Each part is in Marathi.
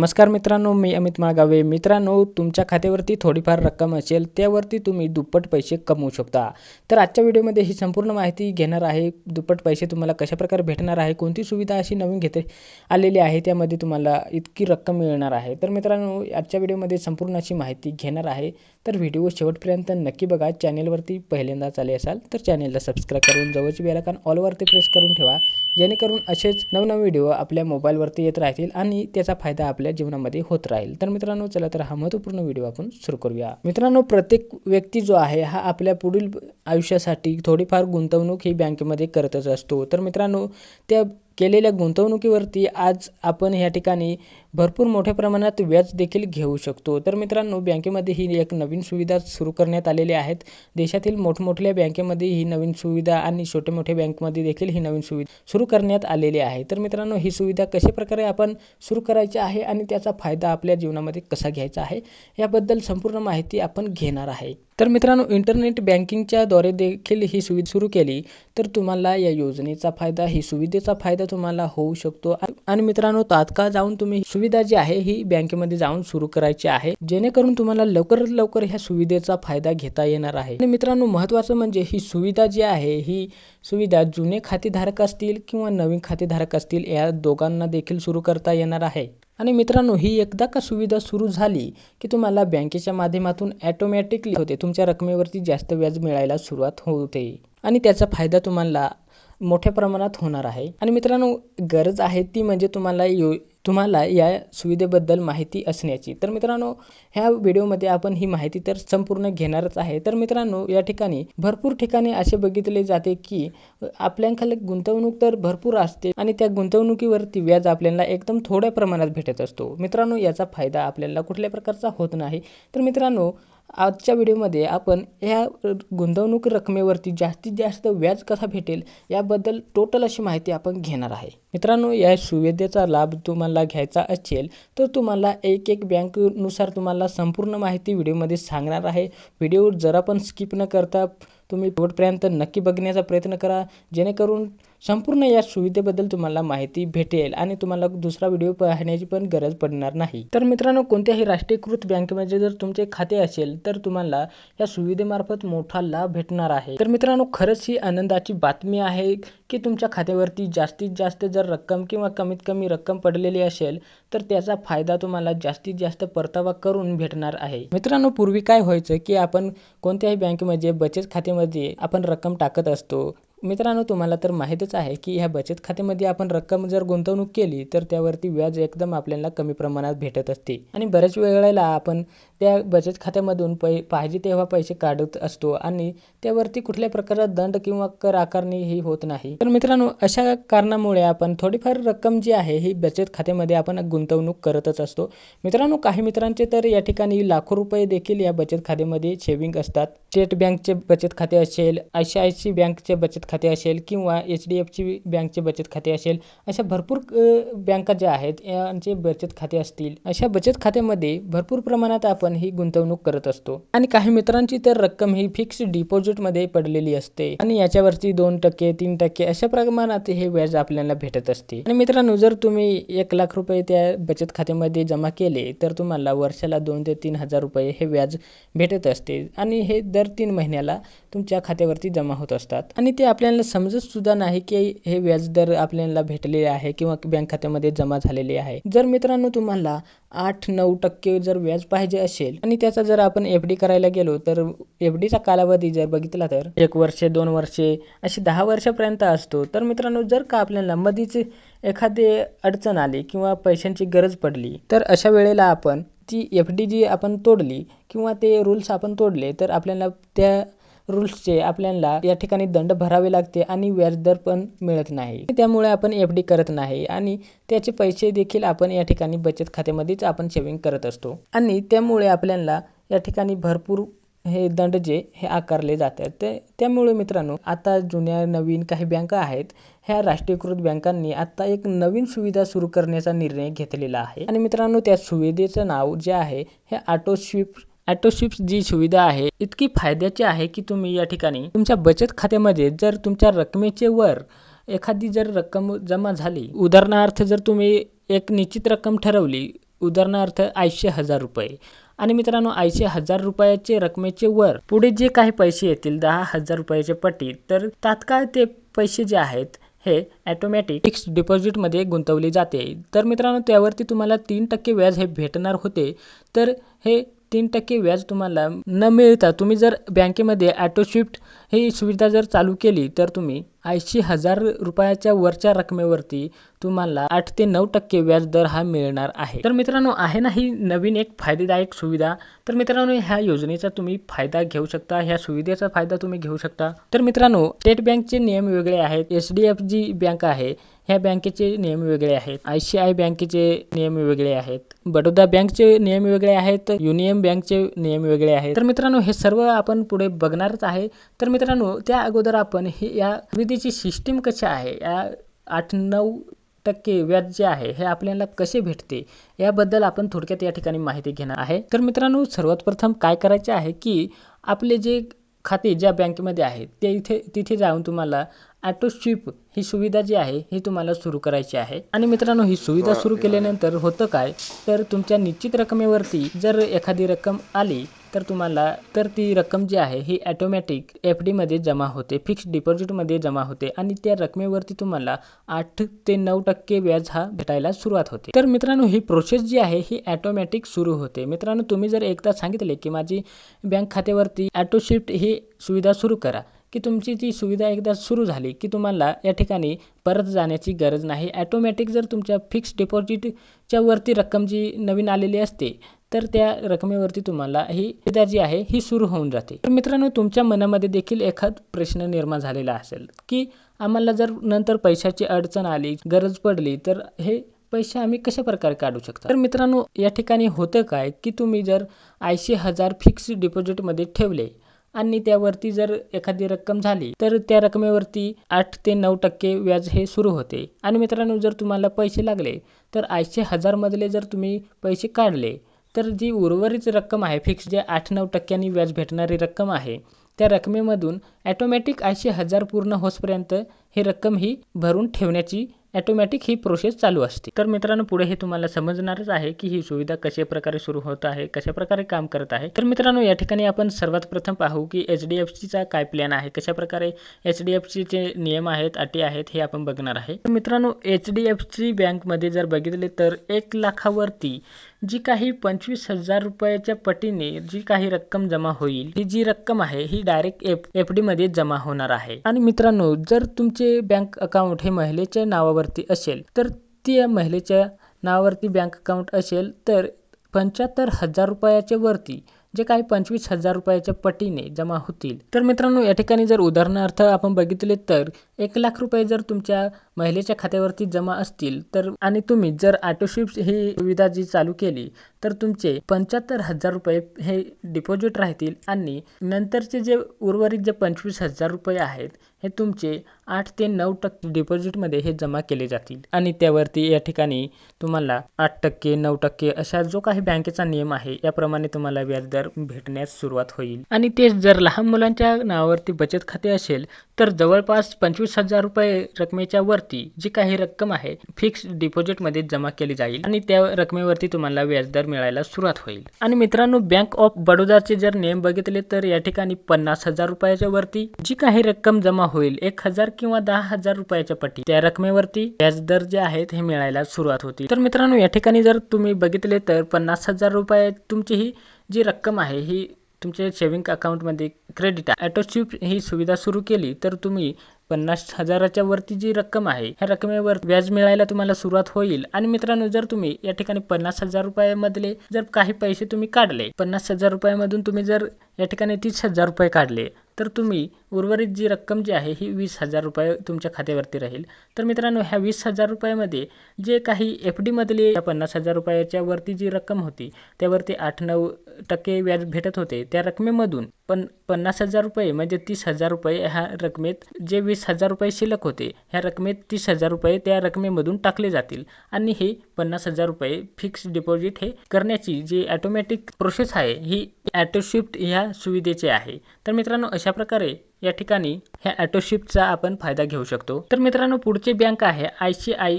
नमस्कार मित्रांनो मी अमित माळगावे मित्रांनो तुमच्या खात्यावरती थोडीफार रक्कम असेल त्यावरती तुम्ही दुप्पट पैसे कमवू शकता. तर आजच्या व्हिडिओमध्ये ही संपूर्ण माहिती घेणार आहे. दुप्पट पैसे तुम्हाला कशाप्रकारे भेटणार आहे कोणती सुविधा अशी नवीन घेते आलेली आहे त्यामध्ये तुम्हाला इतकी रक्कम मिळणार आहे. तर मित्रांनो आजच्या व्हिडिओमध्ये संपूर्ण अशी माहिती घेणार आहे. तर व्हिडिओ शेवटपर्यंत नक्की बघा. चॅनेलवरती पहिल्यांदाच आले असाल तर चॅनेलला सबस्क्राईब करून जवळची बेलाकान ऑलवरती प्रेस करून ठेवा. जेणेकरून असेच नवनवे व्हिडिओ आपल्या मोबाईलवरती येत राहतील आणि त्याचा फायदा आपल्या जीवनामध्ये होत राहील. तर मित्रांनो चला तर हा महत्त्वपूर्ण व्हिडिओ आपण सुरू करूया. मित्रांनो प्रत्येक व्यक्ती जो आहे हा आपल्या पुढील आयुष्यासाठी थोडीफार गुंतवणूक ही बँकेमध्ये करतच असतो. तर मित्रांनो त्या केलेल्या गुंतवणुकीवरती आज आपण ह्या ठिकाणी भरपूर मोठ्या प्रमाणात व्याज देखील घेऊ शकतो. तर मित्रांनो बँकेमध्ये ही एक नवीन सुविधा सुरू करण्यात आलेली आहेत. देशातील मोठमोठल्या बँकेमध्ये ही नवीन सुविधा आणि छोटे मोठे बँकमध्ये देखील ही नवीन सुविधा सुरू करण्यात आलेली आहे. तर मित्रांनो ही सुविधा कशा प्रकारे आपण सुरू करायची आहे आणि त्याचा फायदा आपल्या जीवनामध्ये कसा घ्यायचा आहे याबद्दल संपूर्ण माहिती आपण घेणार आहे. तर मित्रांनो इंटरनेट बँकिंगच्याद्वारे देखील ही सुविधा सुरू केली तर तुम्हाला या योजनेचा फायदा ही सुविधेचा फायदा तुम्हाला होऊ शकतो. आणि मित्रांनो तात्काळ जाऊन तुम्ही सुविधा जी आहे ही बँकेमध्ये जाऊन सुरू करायची आहे जेणेकरून तुम्हाला लवकरात लवकर ह्या सुविधेचा फायदा घेता येणार आहे. आणि मित्रांनो महत्त्वाचं म्हणजे ही सुविधा जी आहे ही सुविधा जुने खातेधारक असतील किंवा नवीन खातेधारक असतील या दोघांना देखील सुरू करता येणार आहे. आणि मित्रांनो ही एकदा का सुविधा सुरू झाली की तुम्हाला बँकेच्या माध्यमातून ॲटोमॅटिकली होते. तुमच्या रकमेवरती जास्त व्याज मिळायला सुरुवात होते. आणि त्याचा फायदा तुम्हाला मोठ्या प्रमाणात होणार आहे. आणि मित्रांनो गरज आहे ती म्हणजे तुम्हाला यो तुम्हाला या सुविधेबद्दल माहिती असण्याची. तर मित्रांनो ह्या व्हिडिओमध्ये आपण ही माहिती तर संपूर्ण घेणारच आहे. तर मित्रांनो या ठिकाणी भरपूर ठिकाणी असे बघितले जाते की आपल्याखाली गुंतवणूक तर भरपूर असते आणि त्या गुंतवणुकीवरती व्याज आपल्याला एकदम थोड्या प्रमाणात भेटत असतो. मित्रांनो याचा फायदा आपल्याला कुठल्या प्रकारचा होत नाही. तर मित्रांनो आजच्या व्हिडिओमध्ये आपण ह्या गुंतवणूक रकमेवरती जास्तीत जास्त व्याज कसा भेटेल याबद्दल टोटल अशी माहिती आपण घेणार आहे. मित्रांनो या सुविधेचा लाभ तुम्हाला घ्यायचा असेल तर तुम्हाला एक एक बँकनुसार तुम्हाला संपूर्ण माहिती व्हिडिओमध्ये सांगणार आहे. व्हिडिओ जरा पण स्किप न करता तुम्ही शेवटपर्यंत नक्की बघण्याचा प्रयत्न करा. जेणेकरून संपूर्ण या सुविधेबद्दल तुम्हाला माहिती भेटेल आणि तुम्हाला दुसरा व्हिडिओ पाहण्याची पण गरज पडणार नाही. तर मित्रांनो कोणत्याही राष्ट्रीयकृत बँकेमध्ये जर तुमचे खाते असेल तर तुम्हाला या सुविधेमार्फत मोठा लाभ भेटणार आहे. तर मित्रांनो खरंच ही आनंदाची बातमी आहे की तुमच्या खात्यावरती जास्तीत जास्त जर रक्कम किंवा कमीत कमी रक्कम पडलेली असेल तर त्याचा फायदा तुम्हाला जास्तीत जास्त परतावा करून भेटणार आहे. मित्रांनो पूर्वी काय व्हायचं की आपण कोणत्याही बँकेमध्ये बचत खात्यामध्ये आपण रक्कम टाकत असतो. मित्रांनो तुम्हाला तर माहीतच आहे की ह्या बचत खात्यामध्ये आपण रक्कम जर गुंतवणूक केली तर त्यावरती व्याज एकदम आपल्याला कमी प्रमाणात भेटत असते. आणि बऱ्याच वेळेला आपण त्या बचत खात्यामधून पै पाहिजे तेव्हा पैसे काढत असतो आणि त्यावरती कुठल्या प्रकारचा दंड किंवा कर आकारणी ही होत नाही. तर मित्रांनो अशा कारणामुळे आपण थोडीफार रक्कम जी आहे ही बचत खात्यामध्ये आपण गुंतवणूक करतच असतो. मित्रांनो काही मित्रांचे तर या ठिकाणी लाखो रुपये देखील या बचत खात्यामध्ये सेविंग असतात. स्टेट बँकचे बचत खाते असेल आय सी आय सी बँकचे बचत खाते असेल किंवा एच डी एफ सी बँकचे बचत खाते असेल अशा भरपूर बँका ज्या आहेत यांचे बचत खाते असतील अशा बचत खात्यामध्ये भरपूर प्रमाणात आपण ही गुंतवणूक करत असतो. आणि काही मित्रांची तर रक्कम ही फिक्स डिपॉझिटमध्ये पडलेली असते. आणि याच्यावरती दोन टक्के तीन टक्के अशा प्रमाणात हे व्याज आपल्याला भेटत असते. आणि मित्रांनो जर तुम्ही एक लाख रुपये त्या बचत खात्यामध्ये जमा केले तर तुम्हाला वर्षाला दोन ते तीन हजार रुपये हे व्याज भेटत असते. आणि हे दर तीन महिन्याला तुमच्या खात्यावरती जमा होत असतात. आणि ते आपल्याला समजतसुद्धा नाही की हे व्याजदर आपल्याला भेटलेले आहे किंवा बँक खात्यामध्ये जमा झालेले आहे. जर मित्रांनो तुम्हाला आठ नऊ टक्के जर व्याज पाहिजे असेल आणि त्याचा जर आपण एफ डी करायला गेलो तर एफ डीचा कालावधी जर बघितला तर एक वर्षे दोन वर्षे अशी दहा वर्षापर्यंत असतो. तर मित्रांनो जर का आपल्याला मधीच एखादी अडचण आली किंवा पैशांची गरज पडली तर अशा वेळेला आपण ती एफ डी जी आपण तोडली किंवा ते रूल्स आपण तोडले तर आपल्याला त्या रूल्सचे आपल्याला या ठिकाणी दंड भरावे लागते आणि व्याजदर पण मिळत नाही. त्यामुळे आपण एफ डी करत नाही आणि त्याचे पैसे देखील आपण या ठिकाणी बचत खात्यामध्येच आपण सेविंग करत असतो. आणि त्यामुळे आपल्याला या ठिकाणी भरपूर हे दंड जे हे आकारले जातात. ते त्यामुळे मित्रांनो आता जुन्या नवीन काही बँका आहेत. ह्या राष्ट्रीयकृत बँकांनी आता एक नवीन सुविधा सुरू करण्याचा निर्णय घेतलेला आहे. आणि मित्रांनो त्या सुविधेचं नाव जे आहे हे ऑटोस्विफ्ट ॲटोशिप्स जी सुविधा आहे इतकी फायद्याची आहे की तुम्ही या ठिकाणी तुमच्या बचत खात्यामध्ये जर तुमच्या रकमेचे वर एखादी जर रक्कम जमा झाली उदाहरणार्थ जर तुम्ही एक निश्चित रक्कम ठरवली उदाहरणार्थ ऐंशी हजार रुपये. आणि मित्रांनो ऐंशी हजार रुपयाचे रकमेचे वर पुढे जे काही पैसे येतील दहा हजार रुपयाचे पट्टी तर तात्काळ ते पैसे जे आहेत हे ॲटोमॅटिक फिक्स डिपॉझिटमध्ये गुंतवले जाते. तर मित्रांनो त्यावरती तुम्हाला तीन टक्के व्याज हे भेटणार होते. तर हे तीन टक्के व्याज तुम्हाला न मिळता तुम्ही जर बँकेमध्ये ॲटो शिफ्ट ही सुविधा जर चालू केली तर तुम्ही ऐंशी हजार रुपयाच्या वरच्या रकमेवरती तुम्हाला आठ ते नऊ टक्के व्याज दर हा मिळणार आहे. तर मित्रांनो आहे ना ही नवीन एक फायदेदायक सुविधा? तर मित्रांनो ह्या योजनेचा तुम्ही फायदा घेऊ शकता ह्या सुविधेचा फायदा तुम्ही घेऊ शकता. तर मित्रांनो स्टेट बँकचे नियम वेगळे आहेत H D F G bank आहे ह्या बँकेचे नियम वेगळे आहेत. आय सी आय बँकेचे नियम वेगळे आहेत. बडोदा बँकचे नियम वेगळे आहेत. युनियन बँकचे नियम वेगळे आहेत. तर मित्रांनो हे सर्व आपण पुढे बघणारच आहे. तर मित्रांनो त्या अगोदर आपण हे या खरेदीची सिस्टीम कशी आहे या आठ नऊ टक्के व्याज जे आहे हे आपल्याला कसे भेटते याबद्दल आपण थोडक्यात या ठिकाणी माहिती घेणार आहे. तर मित्रांनो सर्वात प्रथम काय करायचे आहे की आपले जे खाते ज्या बँकेमध्ये आहे ते इथे तिथे जाऊन तुम्हाला ॲटो स्वीप ही सुविधा जी आहे ही तुम्हाला सुरू करायची आहे. आणि मित्रांनो ही सुविधा सुरू केल्यानंतर होतं काय? तर तुमच्या निश्चित रकमेवरती जर एखादी रक्कम आली तर तुम्हाला तर ती रक्कम जी आहे ही ॲटोमॅटिक एफ डीमध्ये जमा होते फिक्स डिपॉझिटमध्ये जमा होते आणि त्या रकमेवरती तुम्हाला आठ ते नऊ टक्के व्याज हा भेटायला सुरुवात होते. तर मित्रांनो ही प्रोसेस जी आहे ही ॲटोमॅटिक सुरू होते. मित्रांनो तुम्ही जर एकदा सांगितले की माझी बँक खात्यावरती ॲटो शिफ्ट ही सुविधा सुरू करा की तुमची ती सुविधा एकदा सुरू झाली की तुम्हाला या ठिकाणी परत जाण्याची गरज नाही. ॲटोमॅटिक जर तुमच्या फिक्स डिपॉझिटच्या वरती रक्कम जी नवीन आलेली असते तर त्या रकमेवरती तुम्हाला ही सुविधा जी आहे ही सुरू होऊन जाते. तर मित्रांनो तुमच्या मनामध्ये देखील एखाद प्रश्न निर्माण झालेला असेल की आम्हाला जर नंतर पैशाची अडचण आली गरज पडली तर हे पैसे आम्ही कशा प्रकारे काढू शकतो? तर मित्रांनो या ठिकाणी होतं काय की तुम्ही जर ऐंशी हजार फिक्स डिपॉझिटमध्ये ठेवले आणि त्यावरती जर एखादी रक्कम झाली तर त्या रकमेवरती आठ ते नऊ टक्के व्याज हे सुरू होते. आणि मित्रांनो जर तुम्हाला पैसे लागले तर ऐंशी हजारमधले जर तुम्ही पैसे काढले तर जी उर्वरित रक्कम आहे फिक्स जे आठ नऊ टक्क्यांनी व्याज भेटणारी रक्कम आहे त्या रकमेमधून ॲटोमॅटिक ऐंशी हजार पूर्ण होसपर्यंत ही रक्कम ही भरून ठेवण्याची ॲटोमॅटिक ही प्रोसेस चालू असते. तर मित्रांनो पुढे हे तुम्हाला समजणारच आहे की ही सुविधा कशा प्रकारे सुरू होत आहे कशा प्रकारे काम करत आहे. तर मित्रांनो या ठिकाणी आपण सर्वात प्रथम पाहू की एच डी एफ सीचा काय प्लॅन आहे कशा प्रकारे एच डी एफ सीचे नियम आहेत अटी आहेत हे आपण बघणार आहे. तर मित्रांनो एच डी एफ सी बँकमध्ये जर बघितले तर एक लाखावरती जी काही पंचवीस हजार रुपयाच्या पटीने जी काही रक्कम जमा होईल ही जी रक्कम आहे ही डायरेक्ट एफ एफमध्ये जमा होणार आहे. आणि मित्रांनो जर तुमचे बँक अकाउंट हे महिलेच्या नावावरती असेल तर त्या महिलेच्या नावावरती बँक अकाउंट असेल तर पंच्याहत्तर हजार रुपयाच्या वरती जे काही पंचवीस हजार रुपयाच्या पटीने जमा होतील. तर मित्रांनो या ठिकाणी जर उदाहरणार्थ आपण बघितले तर एक लाख रुपये जर तुमच्या महिलेच्या खात्यावरती जमा असतील तर आणि तुम्ही जर ऑटोशिप्स ही सुविधा जी चालू केली तर तुमचे पंच्याहत्तर हजार रुपये हे डिपॉझिट राहतील आणि नंतरचे जे उर्वरित जे पंचवीस हजार रुपये आहेत हे तुमचे आठ ते नऊ टक्के डिपॉझिटमध्ये हे जमा केले जातील. आणि त्यावरती या ठिकाणी तुम्हाला आठ टक्के नऊ टक्के अशा जो काही बँकेचा नियम आहे याप्रमाणे तुम्हाला व्याजदर भेटण्यास सुरुवात होईल. आणि तेच जर लहान मुलांच्या नावावरती बचत खाते असेल तर जवळपास पंचवीस हजार रुपये रकमेच्या वरती जी काही रक्कम आहे फिक्स डिपॉझिटमध्ये जमा केली जाईल. आणि त्या रकमेवरती तुम्हाला व्याजदर मिळायला सुरुवात होईल. आणि मित्रांनो बँक ऑफ बडोदाचे जर नियम बघितले तर या ठिकाणी पन्नास हजार रुपयाच्या वरती जी काही रक्कम जमा होईल. एक हजार किंवा दहा हजार रुपयाच्या पट्टी त्या रकमेवरती व्याजदर जे आहेत हे मिळायला सुरुवात होती. तर मित्रांनो या ठिकाणी जर तुम्ही बघितले तर पन्नास हजार रुपये तुमची ही जी रक्कम आहे ही तुमच्या सेव्हिंग अकाउंटमध्ये क्रेडिट ॲटोशिप ही सुविधा सुरू केली तर तुम्ही पन्नास हजाराच्या वरती जी रक्कम आहे ह्या रकमेवर व्याज मिळायला तुम्हाला सुरुवात होईल. आणि मित्रांनो जर तुम्ही या ठिकाणी पन्नास हजार रुपयामधले जर काही पैसे तुम्ही काढले पन्नास हजार रुपयामधून तुम्ही जर या ठिकाणी तीस हजार रुपये काढले तर तुम्ही उर्वरित जी रक्कम जी आहे ही वीस हजार रुपये तुमच्या खात्यावरती राहील. तर मित्रांनो ह्या वीस हजार रुपयामध्ये जे काही एफ डीमधले पन्नास हजार रुपयाच्या वरती जी रक्कम होती त्यावरती आठ नऊ टक्के व्याज भेटत होते. त्या रकमेमधून पण पन्नास हजार रुपये म्हणजे तीस हजार रुपये ह्या रकमेत जे वीस हजार रुपये शिल्लक होते ह्या रकमेत तीस हजार रुपये त्या रकमेमधून टाकले जातील. आणि हे पन्नास हजार रुपये फिक्स डिपॉझिट हे करण्याची जी ॲटोमॅटिक प्रोसेस आहे ही ॲटोशिफ्ट ह्या सुविधेची आहे. तर मित्रांनो अशा प्रकारे या ठिकाणी ह्या ॲटोशिपचा आपण फायदा घेऊ शकतो. तर मित्रांनो पुढची बँक आहे आय सी आय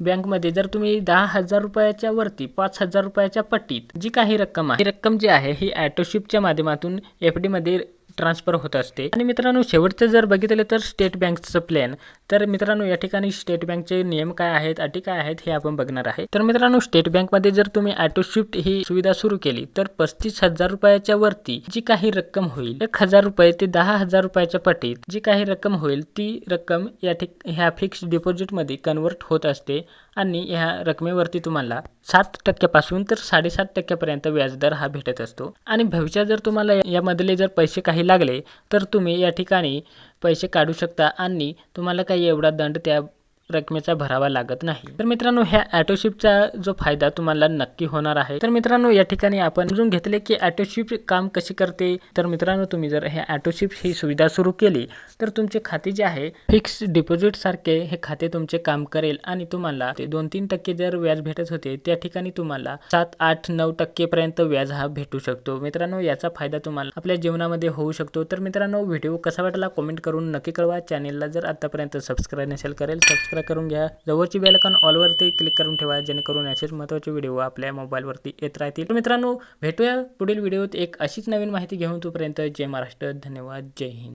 बँकमध्ये. जर तुम्ही दहा हजार रुपयाच्या वरती पाच हजार रुपयाच्या पट्टीत जी काही रक्कम आहे ही रक्कम जी आहे ही ॲटोशिपच्या माध्यमातून एफ डीमध्ये ट्रान्सफर होत असते. आणि मित्रांनो शेवटचं जर बघितलं तर स्टेट बँकचं प्लॅन तर मित्रांनो या ठिकाणी स्टेट बँकचे नियम काय आहेत अटी काय आहेत हे आपण बघणार आहे. तर मित्रांनो स्टेट बँकमध्ये जर तुम्ही ऑटो शिफ्ट ही सुविधा सुरू केली तर पस्तीस हजार रुपयाच्या वरती जी काही रक्कम होईल एक हजार रुपये ते दहा हजार रुपयाच्या पटीत जी काही रक्कम होईल ती रक्कम या ठिक ह्या फिक्स डिपॉझिटमध्ये कन्वर्ट होत असते. आणि ह्या रकमेवरती तुम्हाला सात टक्क्यापासून तर साडेसात टक्क्यापर्यंत व्याजदर हा भेटत असतो. आणि भविष्यात जर तुम्हाला यामधले जर पैसे काही लागले तर तुम्ही या ठिकाणी पैसे काढू शकता आणि तुम्हाला काही एवढा दंड त्या रकमेचा भरावा लागत नाही. तर मित्रांनो ह्या ॲटोशिपचा जो फायदा तुम्हाला नक्की होणार आहे. तर मित्रांनो या ठिकाणी आपण समजून घेतले की ॲटोशिप काम कशी करते. तर मित्रांनो तुम्ही जर हे ॲटोशिप ही सुविधा सुरू केली तर तुमचे खाते जे आहे फिक्स डिपॉझिट सारखे हे खाते तुमचे काम करेल आणि तुम्हाला ते दोन तीन टक्के जर व्याज भेटत होते त्या ठिकाणी तुम्हाला सात आठ नऊ टक्के पर्यंत व्याज हा भेटू शकतो. मित्रांनो याचा फायदा तुम्हाला आपल्या जीवनामध्ये होऊ शकतो. तर मित्रांनो व्हिडिओ कसा वाटला कमेंट करून नक्की कळवा. चॅनेलला जर आतापर्यंत सबस्क्राईब नसेल करेल सबस्क्राईब करून घ्या. जवळची बेलकॉन ऑलवरती क्लिक करून ठेवा जेणेकरून असेच महत्त्वाचे व्हिडिओ आपल्या मोबाईलवरती येत राहतील. मित्रांनो भेटूया पुढील व्हिडिओत एक अशीच नवीन माहिती घेऊन तोपर्यंत जय महाराष्ट्र. धन्यवाद. जय हिंद.